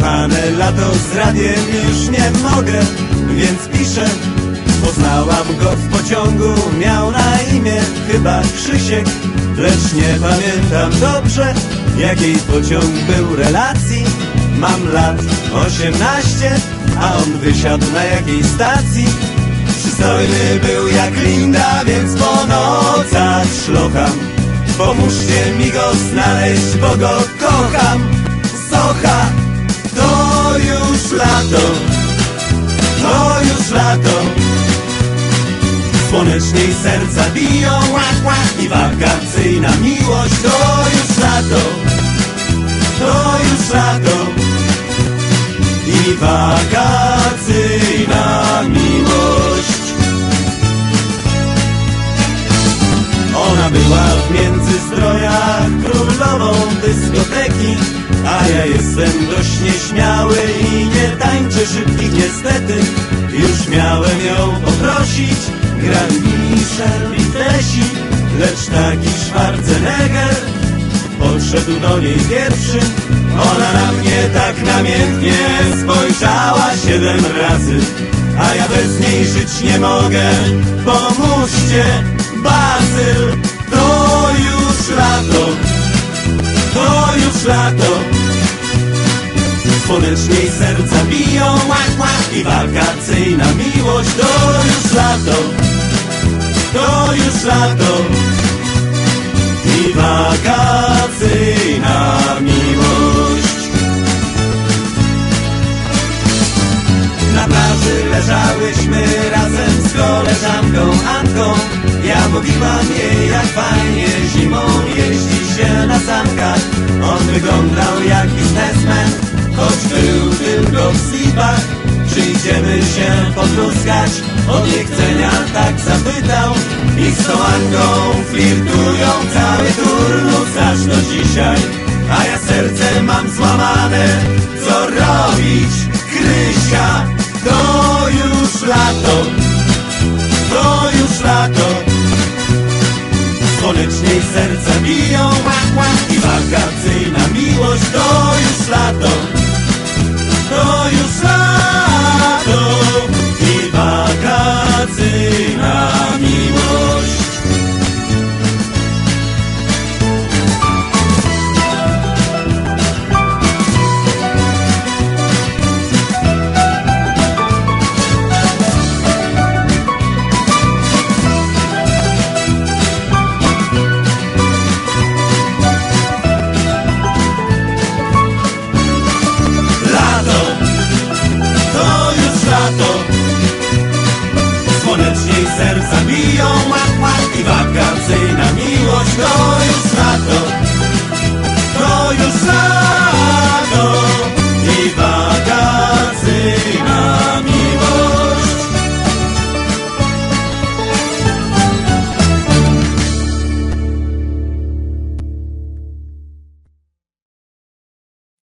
Kochane lato z radiem już nie mogę, więc piszę. Poznałam go w pociągu, miał na imię chyba Krzysiek. Lecz nie pamiętam dobrze, jakiej pociąg był relacji. Mam lat 18, a on wysiadł na jakiej stacji. Przystojny był jak Linda, więc po nocach szlocham. Pomóżcie mi go znaleźć, bo go kocham Słoneczniej serca biją. Łak, łak I wakacyjna miłość To już lato. To już lato. I wakacyjna miłość. Ona była w międzystrojach królową dyskoteki A ja jestem dość nieśmiały i nie tańczę szybkich niestety. Już miałem ją poprosić, Vitesi Lecz taki Schwarzenegger podszedł do niej pierwszy. Ona na mnie tak namiętnie spojrzała siedem razy A ja bez niej żyć nie mogę. Pomóżcie, Bazyl To już lato To już lato. Słoneczniej serca biją łak, łak I wakacyjna miłość To już lato Już lato i wakacyjna miłość. Na plaży leżałyśmy razem z koleżanką Anką. Ja mówiłam jej jak fajnie zimą jeździ się na sankach. On wyglądał jak biznesmen, choć był tylko w slipach. Potruskać, od niechcenia tak zapytał. I z tą flirtują cały turnus aż do dzisiaj A ja serce mam złamane, co robić? Krysia, to już lato, to już lato. Słoneczniej serca biją. I wakacyjna miłość, to już to już lato. Słoneczniej serca biją I wakacyjna miłość. To już lato. To już lato.